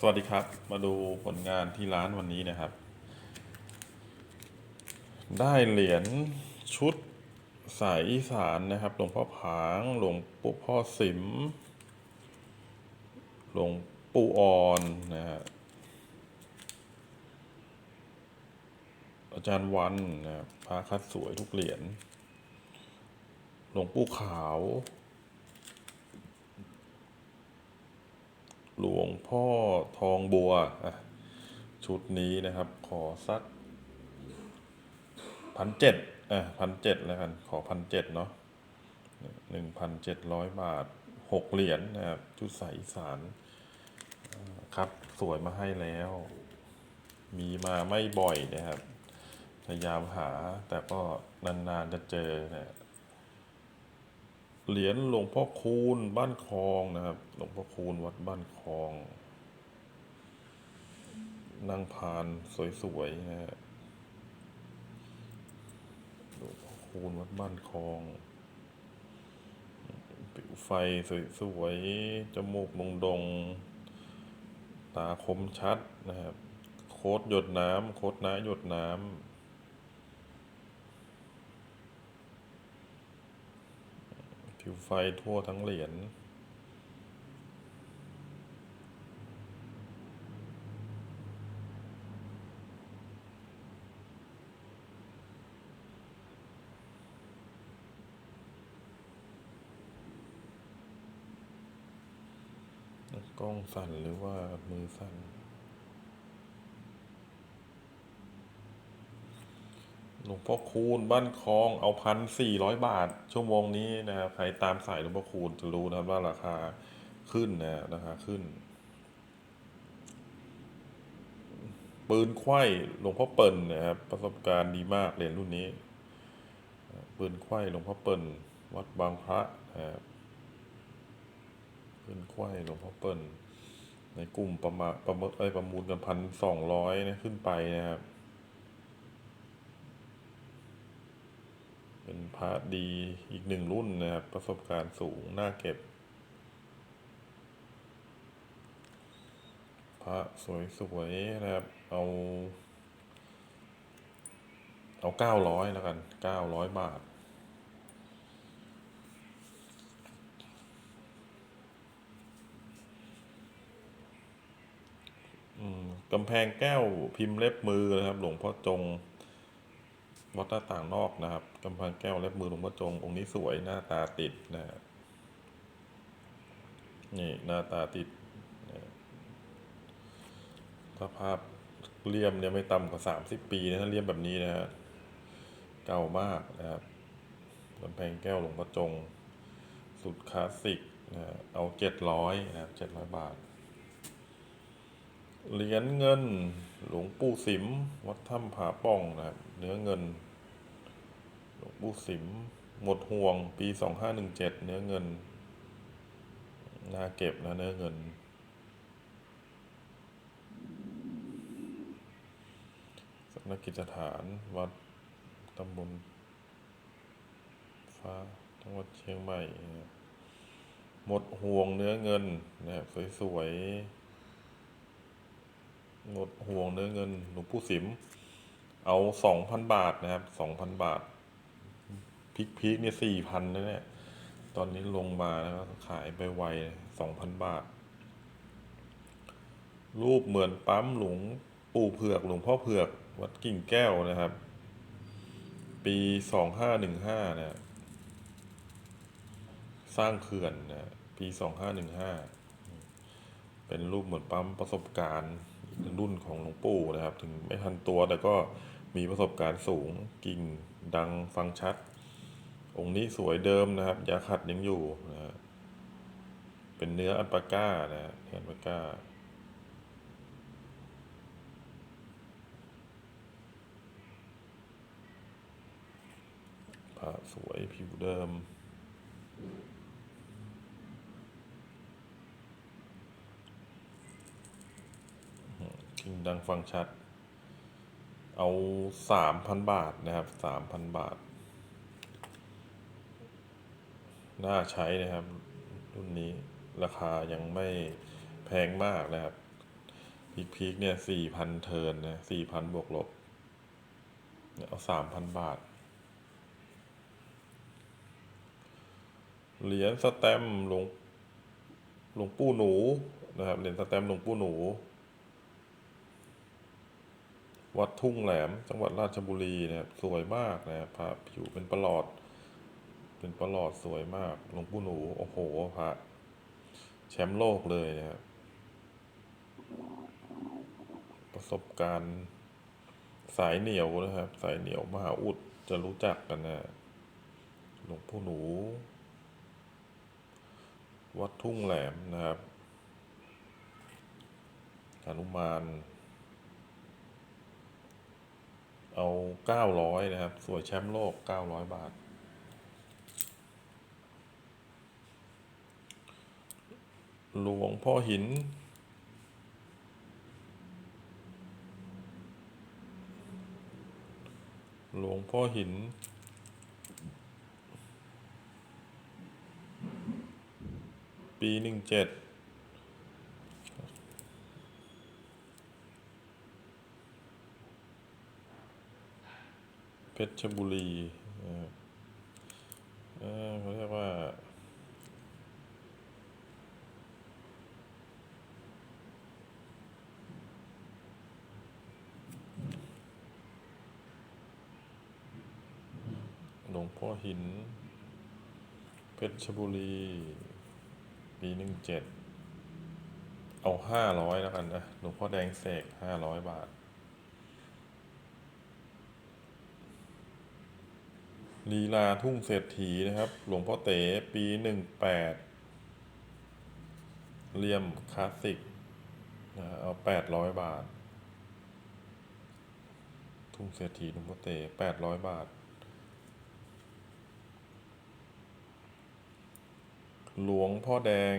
สวัสดีครับ มาดูผลงานที่ร้านวันนี้นะครับ ได้เหรียญชุดสายอีสานนะครับ หลวงพ่อผาง หลวงปู่พ่อสิม หลวงปู่อ่อนนะฮะอาจารย์วันนะพระคัดสวยทุกเหรียญ หลวงปู่ขาว หลวงพ่อทองบัวอะชุดนี้นะครับ ขอสักพันเจ็ดอะพันเจ็ดแล้วกัน ขอพันเจ็ดเนาะหนึ่งพันเจ็ดร้อยบาทหกเหรียญนะครับชุดสายอีสานครับสวยมาให้แล้ว มีมาไม่บ่อยนะครับ พยายามหาแต่ก็นานๆจะเจอนะ เหรียญหลวงพ่อคูณบ้านคลองนะครับ หลวงพ่อคูณวัดบ้านคลองนั่งพานสวยๆนะฮะหลวงพ่อคูณวัดบ้านคลองผิวไฟสวยๆจมูกดงๆตาคมชัดนะครับ โคดหยดน้ำโคดน้าหยดน้ำ ผิวไฟทั่วทั้งเหรียญกล้องสั่นหรือว่ามือสั่น หลวงพ่อคูณบ้านคลองเอาพันสี่ร้อยบาท ชั่วโมงนี้นะครับใครตามสายหลวงพ่อคูณจะรู้นะครับว่าราคาขึ้นนะราคาขึ้น ปืนไข้หลวงพ่อเปิ่นนะครับ ประสบการณ์ดีมากเหรียญรุ่นนี้ ปืนไข้หลวงพ่อเปิ่นวัดบางพระนะครับปืนไข้หลวงพ่อเปิ่นในกลุ่มประมาณประเมินเอ้ประมูลกันพันสองร้อยนะขึ้นไปนะครับ เป็น พระดีอีกหนึ่งรุ่นนะครับ ประสบการณ์สูง น่าเก็บ พระสวยๆนะครับ เอา เอาเก้าร้อยแล้วกันเก้าร้อยบาทอืมกำแพงแก้วพิมพ์เล็บมือนะครับ หลวงพ่อจง วัดหน้าต่างนอกนะครับกำแพงแก้วเล็บมือหลวงพ่อจง องค์นี้สวยหน้าตาติดนะฮะนี่หน้าตาติดสภาพเลี่ยมเนี่ยไม่ต่ำกว่าสามสิบปีนะถ้าเลี่ยมแบบนี้นะฮะเก่ามากนะครับกำแพงแก้วหลวงพ่อจง สุดคลาสสิกนะเอาเจ็ดร้อยนะครับเจ็ดร้อยบาทเหรียญเงินหลวงปู่สิม วัดถ้ำผาป่องนะครับ เนื้อเงิน หลวงปู่สิม หมดห่วง ปีสองห้าหนึ่งเจ็ดเนื้อเงิน น่าเก็บนะเนื้อเงิน สำนักกิจฐานวัดตำบลฟ้าจังหวัดเชียงใหม่ หมดห่วงเนื้อเงินนะครับสวยๆ หมดห่วงเนื้อเงิน หลวงปู่สิม เอาสองพันบาทนะครับสองพันบาท พีคพีคเนี่ยสี่พันนะเนี่ย ตอนนี้ลงมาแล้วก็ขายไปไวสองพันบาท รูปเหมือนปั๊มหลวงปู่เผือกหลวงพ่อเผือก วัดกิ่งแก้วนะครับ ปีสองห้าหนึ่งห้านะสร้างเขื่อนนะปีสองห้าหนึ่งห้าเป็นรูปเหมือนปั๊มประสบการณ์รุ่นของหลวงปู่นะครับ ถึงไม่ทันตัวแต่ก็มีประสบการณ์สูงกิ่งดังฟังชัด องค์นี้สวยเดิมนะครับยาขัดยังอยู่นะเป็นเนื้ออัลปาก้านะเนื้ออัลปาก้าผ้าสวยผิวเดิมกิ่งดังฟังชัด เอาสามพันบาทนะครับสามพันบาท น่าใช้นะครับ รุ่นนี้ราคายังไม่แพงมากนะครับพีคพีคเนี่ยสี่พันเทิร์นนะสี่พันบวกลบเนี่ยเอาสามพันบาท เหรียญสแตมหลวงหลวงปู่หนูนะครับเหรียญสแตมหลวงปู่หนู วัดทุ่งแหลม จังหวัดราชบุรีนะครับสวยมากนะครับพระผิวเป็นประหลอด เป็นประหลอดสวยมาก หลวงปู่หนู โอ้โหพระแชมป์โลกเลยนะครับประสบการณ์สายเหนียวนะครับ สายเหนียวมหาอุดจะรู้จักกันนะหลวงปู่หนู วัดทุ่งแหลมนะครับหนุมาน เอาเก้าร้อยนะครับ สวยแชมป์โลกเก้าร้อยบาท หลวงพ่อหิน หลวงพ่อหิน ปีหนึ่งเจ็ดเพชรบุรีเอ่ออ่อเขาเรียกว่า หลว งพ่อหิน เพชรบุรี ปีหนึ่งเจ็ด เอาห้าร้อยแล้วกันนะหลวงพ่อแดงเสกห้าร้อยบาท ลีลาทุ่งเศรษฐีนะครับ หลวงพ่อเต๋ปีหนึ่งแปดเลี่ยมคลาสสิกนะเอาแปดร้อยบาท ทุ่งเศรษฐีหลวงพ่อเต๋แปดร้อยบาท หลวงพ่อแดง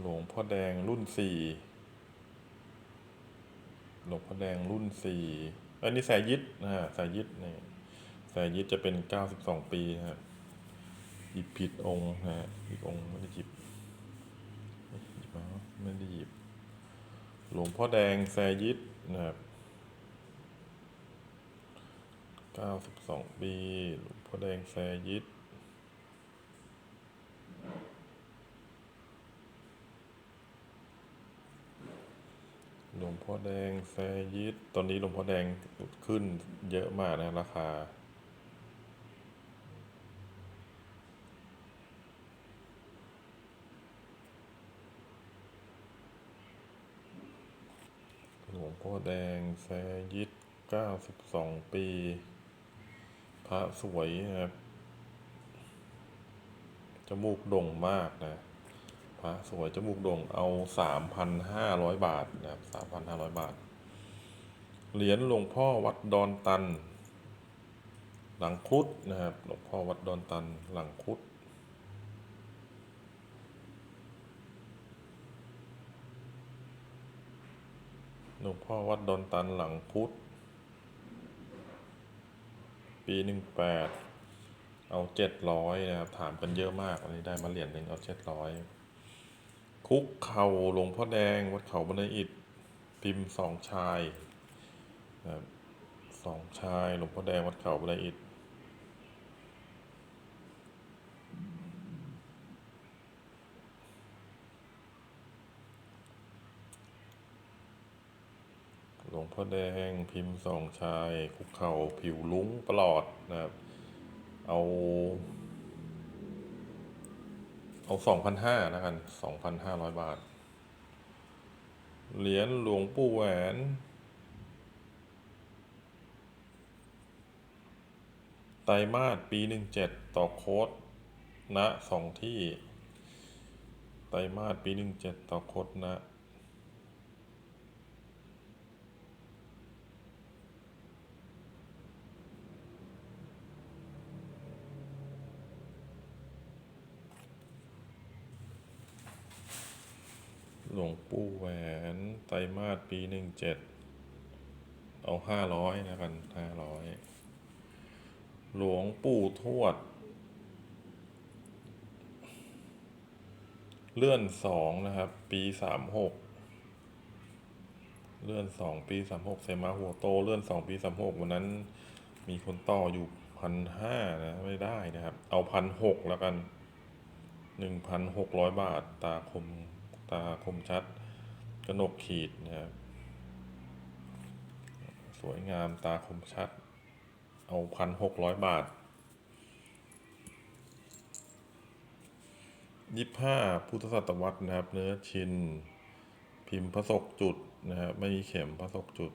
หลวงพ่อแดงรุ่นสี่หลวงพ่อแดงรุ่นสี่อันนี้สายยิดนะฮะสายยิดนี่สายยิดจะเป็นเก้าสิบสองปีนะฮะหยิบผิดองค์นะฮะผิดองค์ไม่ได้หยิบหยิบมาไม่ได้หยิบ หลวงพ่อแดงแซยิดนะครับ เก้าสิบสองปี หลวงพ่อแดงแซยิดหลวงพ่อแดงแซยิดตอนนี้หลวงพ่อแดงขึ้นเยอะมากนะราคาหลวงพ่อแดงแซยิดเก้าสิบสองปี ระสวยนะครับ จมูกโด่งมากนะ พระสวยจมูกโด่งเอาสามพันห้าร้อยบาทนะครับสามพันห้าร้อยบาท เหรียญหลวงพ่อวัดดอนตัน หลังคุดนะครับ หลวงพ่อวัดดอนตันหลังคุดหลวงพ่อวัดดอนตันหลังคุด ปีหนึ่งแปดเอาเจ็ดร้อยนะครับ ถามกันเยอะมากอันนี้ได้มาเหรียญหนึ่งเอาเจ็ดร้อยคุกเข่าหลวงพ่อแดง วัดเขาบันไดอิฐพิมพ์สองชายนะครับสองชายหลวงพ่อแดงวัดเขาบันไดอิฐ วงพ่อแดงพิมพ์สองชาย คุกเข่าผิวลุ้งปลอดนะครับ เอา เอาสองพันห้าแล้วกันสองพันห้าร้อยบาท เหรียญหลวงปู่แหวนไตรมาสปีหนึ่งเจ็ดต่อโค้ดณสองที่ ไตรมาสปีหนึ่งเจ็ดต่อโค้ดณ หลวงปู่แหวนไตรมาสปีหนึ่งเจ็ดเอาห้าร้อยนะกันห้าร้อยหลวงปู่ทวด เลื่อนสองนะครับ ปีสามหกเลื่อนสองปีสามหกเซมาหัวโต เลื่อนสองปีสามหกวันนั้น มีคนต่ออยู่พันห้านะไม่ได้นะครับ เอาพันหกแล้วกันหนึ่งพันหกร้อยบาทตาคม ตาคมชัดกระหนกขีดนะครับสวยงามตาคมชัด เอาพันหกร้อยบาทยี่ห้าพุทธศตวรรษนะครับ เนื้อชิน พิมพ์พระศกจุดนะครับ ไม่มีเข็มพระศกจุด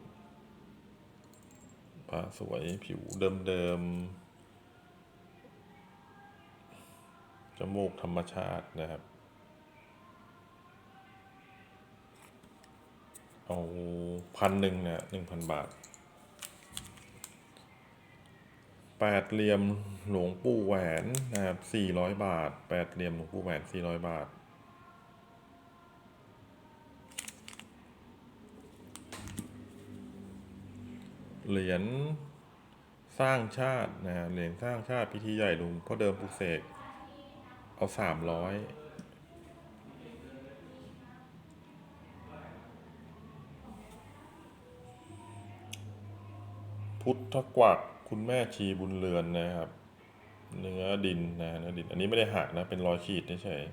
พระสวยผิวเดิมๆจมูกธรรมชาตินะครับ เอาพันหนึ่งเนี่ยหนึ่งพันบาท แปดเหลี่ยมหลวงปู่แหวนนะครับสี่ร้อยบาท แปดเหลี่ยมหลวงปู่แหวนสี่ร้อยบาท เหรียญสร้างชาตินะเหรียญสร้างชาติพิธีใหญ่หลวงพ่อเดิมปุเสกเอาสามร้อย พุทธกวักคุณแม่ชีบุญเรือนนะครับ เนื้อดินนะเนื้อดิน อันนี้ไม่ได้หักนะ เป็นรอยขีดเฉย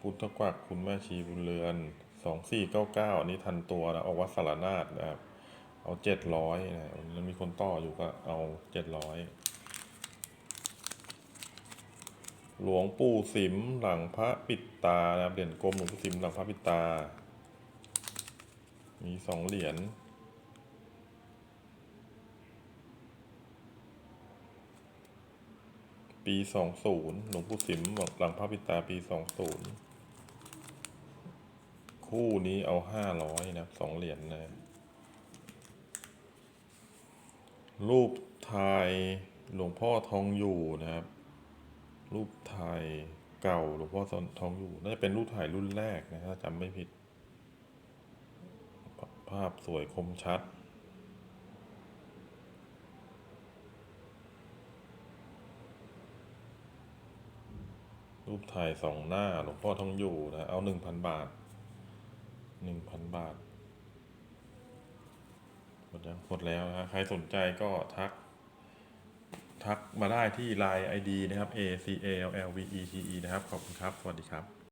พุทธกวักคุณแม่ชีบุญเรือนสองสี่เก้าเก้าอันนี้ทันตัวนะเอาวัดสารนาฏนะครับ เอาเจ็ดร้อยนะแล้วมีคนต่ออยู่ก็เอาเจ็ดร้อยหลวงปู่สิมหลังพระปิดตานะครับเหรียญกลมหลวงปู่สิมหลังพระปิดตา มีสองเหรียญ ปีสองศูนย์หลวงปู่สิมหลังพระปิตาปีสองศูนย์คู่นี้เอาห้าร้อยนะครับสองเหรียญนะรูปถ่ายหลวงพ่อทองอยู่นะครับ รูปถ่ายเก่าหลวงพ่อทองอยู่น่าจะเป็นรูปถ่ายรุ่นแรกนะถ้าจำไม่ผิด ภาพสวยคมชัด รูปถ่ายสองหน้าหลวงพ่อทองอยู่นะ เอาหนึ่งพันบาทหนึ่งพันบาทหมดยังหมดแล้วนะฮะใครสนใจก็ทัก ทักมาได้ที่ Line ID นะครับ A C A L L V E T E นะครับ ขอบคุณครับ สวัสดีครับ